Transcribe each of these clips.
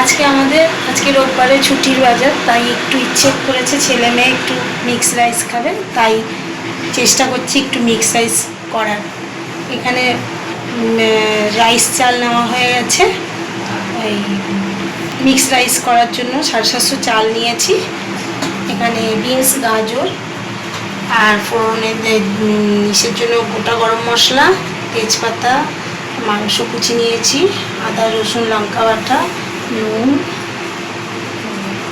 আজকে আমাদের, আজকে রোববারে ছুটির বাজার, তাই একটু ইচ্ছে করেছে ছেলে মেয়ে একটু মিক্স রাইস খাবে তাই চেষ্টা করছি একটু মিক্স রাইস করার। এখানে রাইস চাল নেওয়া হয়ে গেছে। ওই মিক্স রাইস করার জন্য সাড়ে সাতশো চাল নিয়েছি। এখানে বিনস গাজর আর ফোড়নের ইসের জন্য গোটা গরম মশলা, তেজপাতা, মাংস কুচি নিয়েছি, আদা, রসুন, লঙ্কা বাটা নুন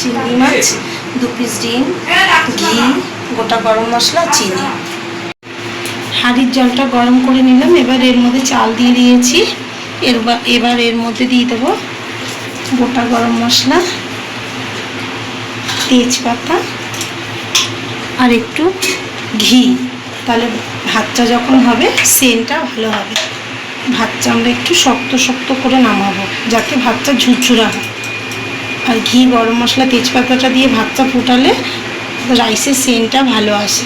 চিংড়ি মাছ দু পিস ডিম ঘি গোটা গরম মশলা চিনি। হাঁড়ির জলটা গরম করে নিলাম এবার এর মধ্যে চাল দিয়ে দিয়েছি। এর এবার এর মধ্যে দিয়ে দেবো গোটা গরম মশলা তেজপাতা আর একটু ঘি। তাহলে ভাতটা যখন হবে সেনটা ভালো হবে। ভাতটা আমরা একটু শক্ত শক্ত করে নামাবো, যাতে ভাতটা ঝুরঝুরা হয়। আর ঘি, গরম মশলা, তেজপাতাটা দিয়ে ভাতটা ফোটালে রাইসের সেন্টটা ভালো আসে।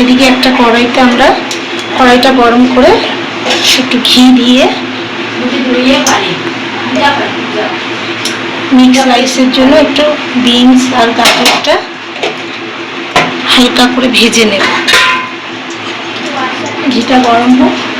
এদিকে একটা কড়াইতে আমরা কড়াইটা গরম করে একটু ঘি দিয়ে মিক্স রাইসের জন্য একটু বিনস আর গাজরটা হালকা করে ভেজে নেব। ঘিটা গরম হোক।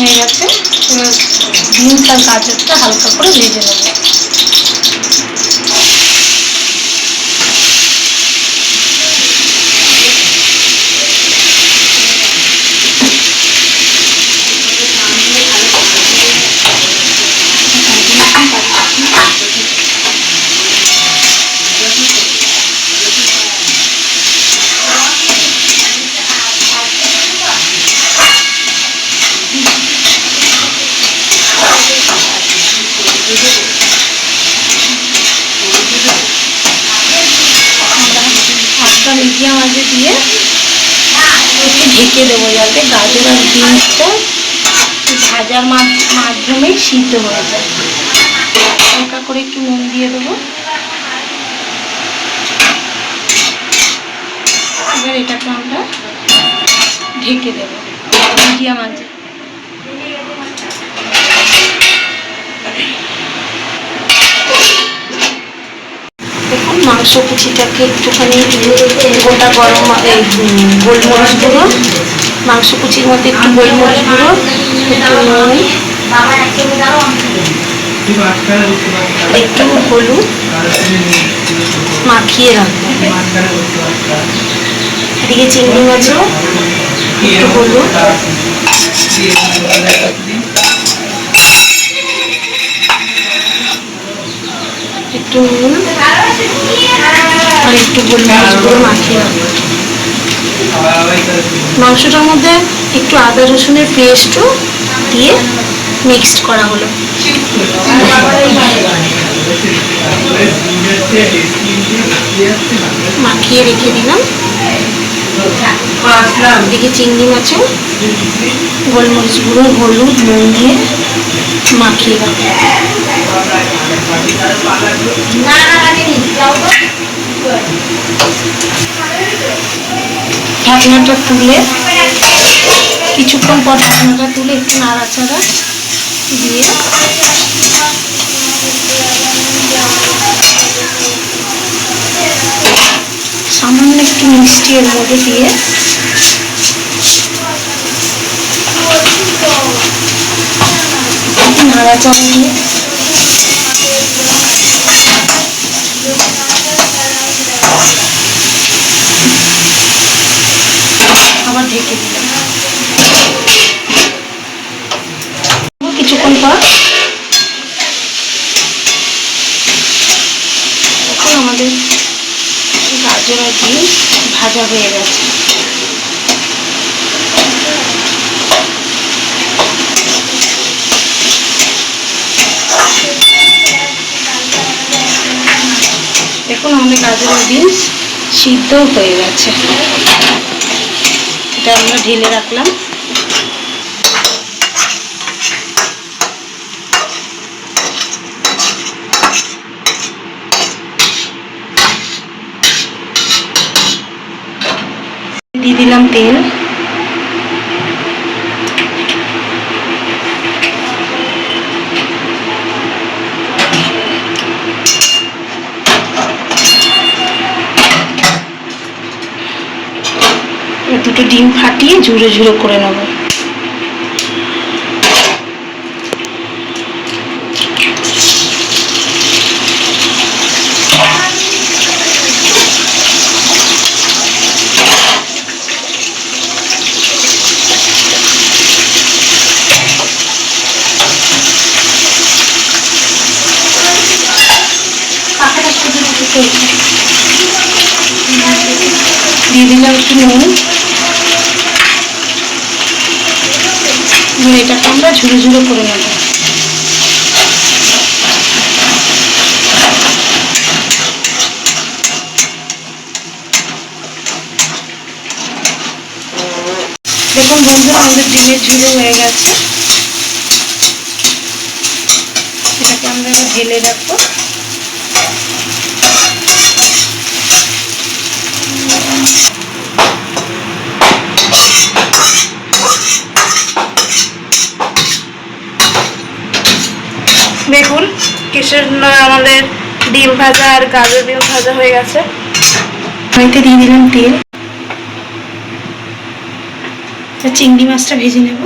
হয়ে গেছে। বিনস আর গাজরটা হালকা করে ভেজে নেব। ঢেকে দেবো যাতে গাজর আর বিনসটা ভাজার মাধ্যমে সিদ্ধ হয়ে যায়। হালকা করে একটু নুন দিয়ে দেবো। এবার এটাকে আমরা ঢেকে দেবো। মিডিয়াম আঁচে দেখুন মাংস কুচিটাকে একটুখানি গোটা গরম গোলমরিচ গুঁড়ো, মাংস কুচির মধ্যে একটু গোলমরিচ গুঁড়ো, একটু নুন, একটু হলুদ মাখিয়ে রাখব। এদিকে চিংড়ি মাছও, একটু হলুদ। একটু আর একটু গোলমরিচ গুঁড়ো মাখিয়ে রাখব মাংসটার মধ্যে একটু আদা রসুনের পেস্টও দিয়ে মিক্সড করা হলো। মাখিয়ে রেখে দিলাম। এদিকে চিংড়ি মাছও গোলমরিচ গুঁড়ো, হলুদ, নুন দিয়ে মাখিয়ে ঢাকনাটা তুলে কিছুক্ষণ পর ঢাকনাটা তুলে একটু নাড়াচাড়া দিয়ে সামান্য একটু মিষ্টি এর মধ্যে দিয়ে নাড়াচাড়া দিয়ে আবার ঢেকে দিলাম কিছুক্ষণ পর এখন আমাদের গাজর বিনস ভাজা হয়ে গেছে। আমাদের গাজরের বিনস সিদ্ধ হয়ে গেছে। এটা আমরা ঢেলে রাখলাম। দিয়ে দিলাম তেল। দুটো ডিম ফাটিয়ে ঝুড়ো ঝুড়ো করে নেব। দিয়ে দিলাম একটু নুন। এবার এটাকে আমরা ঝুড়ো ঝুড়ো করে নেব। দেখুন বন্ধুরা, আমাদের ডিমের ঝুড়ো হয়ে গেছে। এটাকে আমরা ঢেলে রাখব দেখুন না আমাদের ডিম ভাজা আর গাজর ডিম ভাজা হয়ে গেছে। কড়াইতে দিয়ে দিলাম তেল। চিংড়ি মাছটা ভেজে নেব।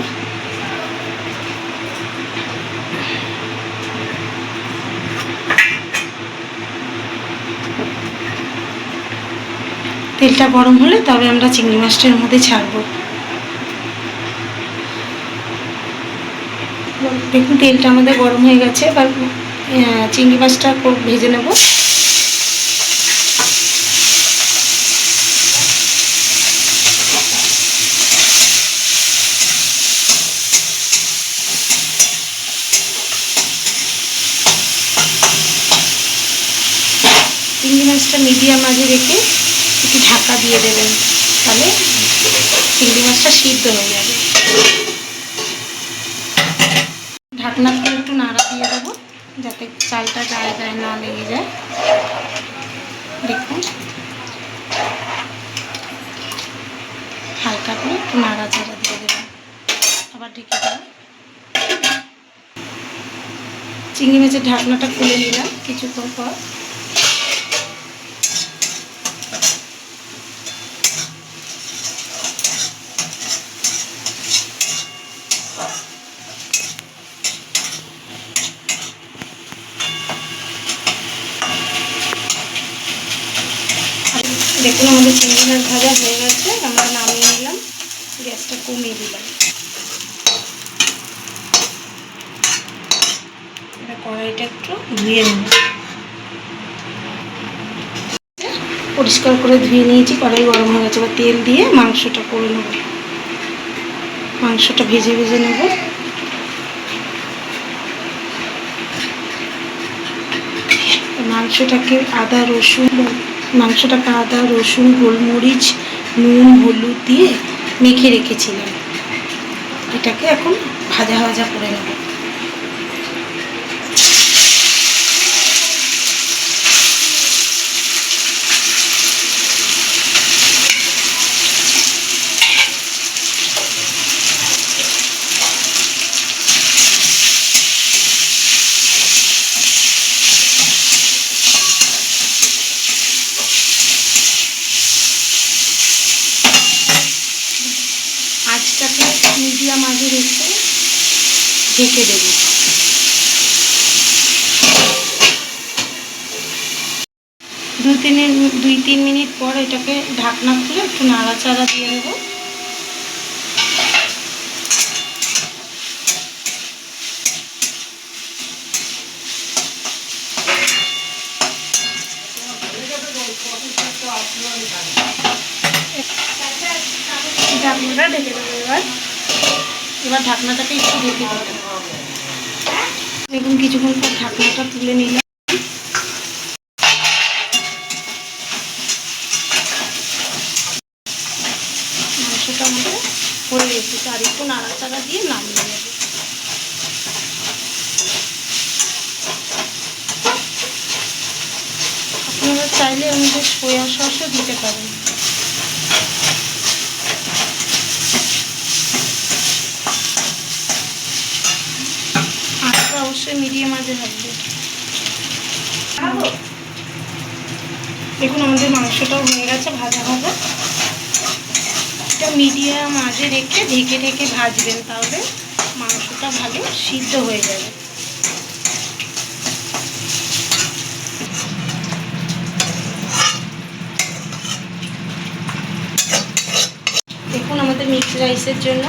তেলটা গরম হলে তবে আমরা চিংড়ি মাছটার মধ্যে ছাড়বো। দেখুন, তেলটা আমাদের গরম হয়ে গেছে চিংড়ি মাছটা ভেজে নেব। চিংড়ি মাছটা মিডিয়াম আগে রেখে একটু ঢাকা দিয়ে দেবেন, তাহলে চিংড়ি মাছটা সিদ্ধ হয়ে যাবে। ঢাকনা করে একটু নাড়া দিয়ে দেবো যাতে চালটা গায়ে গায়ে না লেগে যায় দেখুন হালকা করে একটু নাড়াচাড়া দিয়ে দেবেন আবার ঢেকে দেবেন চিংড়ি মাছের ঢাকনাটা খুলে নিলাম কিছুক্ষণ পর দেখুন আমাদের চিংড়ি ভাজা হয়ে গেছে। আমরা নামিয়ে নিলাম। গ্যাসটা কমিয়ে দিলাম। এবার কড়াইটা একটু ধুয়ে নেব পরিষ্কার করে ধুয়ে নিয়েছি। কড়াই গরম হয়ে গেছে। এবার তেল দিয়ে মাংসটা করে নেব। মাংসটা ভেজে ভেজে নেব। মাংসটাকে আদা, রসুন মাংসটাকে আদা, রসুন, গোলমরিচ, নুন, হলুদ দিয়ে মেখে রেখেছিলাম। এটাকে এখন ভাজা ভাজা করে নেব। আঁচটাকে মিডিয়াম আগে রেখে ঢেকে দেবো। দু তিন দুই তিন মিনিট পর এটাকে ঢাকনা খুলে একটু নাড়াচাড়া দিয়ে দেবো ঢাকনাটা ঢেকে দেবো এবার। এবার ঢাকনাটাকে একটু ঢেকে দেবো। দেখুন, কিছুক্ষণ পর ঢাকনাটা তুলে নিলাম। করে দিয়ে নামিয়ে আপনারা চাইলে আমাদের সোয়া সসও দিতে পারেন। মিডিয়াম আঁচে থাকবে। দেখুন, আমাদের মাংসটাও হয়ে গেছে, ভাজা ভাজা। এটা মিডিয়াম আঁচে রেখে ঢেকে ঢেকে ভাজবেন তাহলে মাংসটা ভালো সিদ্ধ হয়ে যাবে। দেখুন, আমাদের মিক্স রাইসের জন্য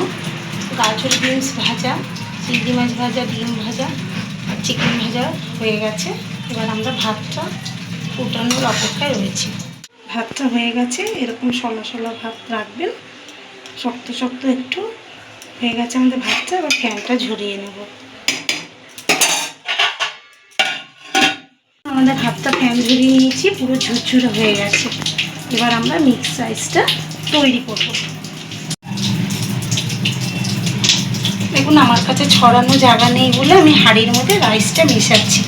গাজর বিনস ভাজা, চিংড়ি মাছ ভাজা, ডিম ভাজা। চিকেন ভাজা হয়ে গেছে। এবার আমরা ভাতটা ফুটানোর অপেক্ষায় রয়েছি। ভাতটা হয়ে গেছে, এরকম সলা সলা ভাত রাখবেন। শক্ত শক্ত একটু হয়ে গেছে আমাদের ভাতটা, এবার ফ্যানটা ঝরিয়ে নেব। আমাদের ভাতটা ফ্যান ঝরিয়ে নিয়েছি, পুরো ঝুরঝুরে হয়ে গেছে। এবার আমরা মিক্স রাইসটা তৈরি করব। দেখুন, আমার কাছে ছড়ানো জায়গা নেই বলে আমি হাঁড়ির মধ্যে রাইসটা মেশাচ্ছি।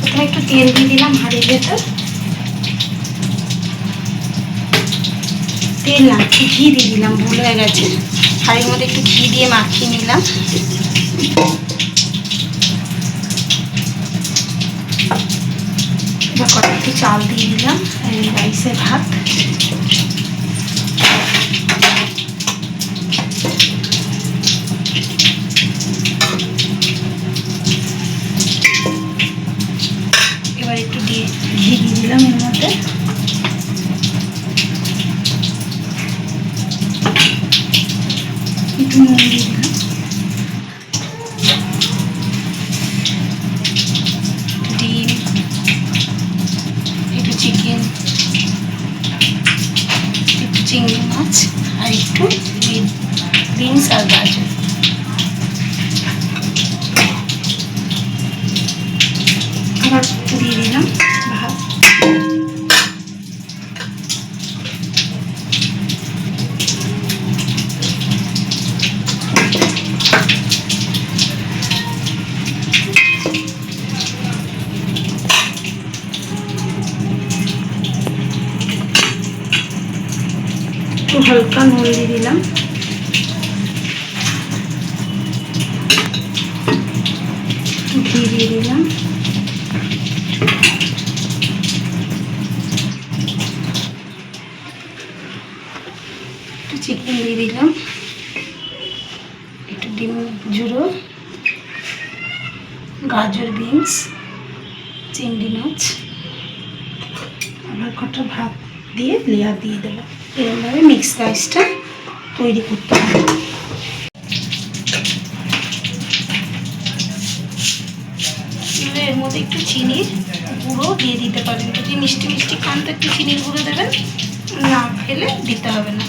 প্রথমে একটু তেল দিয়ে দিলাম হাঁড়ির ভেতর। তেল না, একটু ঘি দিয়ে দিলাম, ভুল হয়ে গেছে। হাঁড়ির মধ্যে একটু ঘি দিয়ে মাখিয়ে নিলাম। এবার কটা একটু চাল দিয়ে দিলাম রাইসের ভাত। ঘি দিয়ে দিলাম এর মধ্যে হালকা নুন দিয়ে দিলাম। ঘি দিয়ে দিলাম। একটু চিকেন দিয়ে দিলাম। একটু ডিম ঝুড়ো। গাজর বিনস। চিংড়ি মাছ। আবার কটা ভাত দিয়ে লেয়ার দিয়ে দেবো এরকমভাবে মিক্স রাইসটা তৈরি করতে হবে। এর মধ্যে একটু চিনির গুঁড়ো দিয়ে দিতে পারেন যদি মিষ্টি মিষ্টি খান, তো একটু চিনির গুঁড়ো দেবেন। না খেলে দিতে হবে না।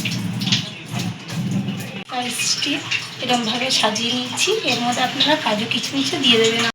রাইসটি এরকমভাবে সাজিয়ে নিচ্ছি এর মধ্যে আপনারা কাজু কিচমিচও দিয়ে দেবেন।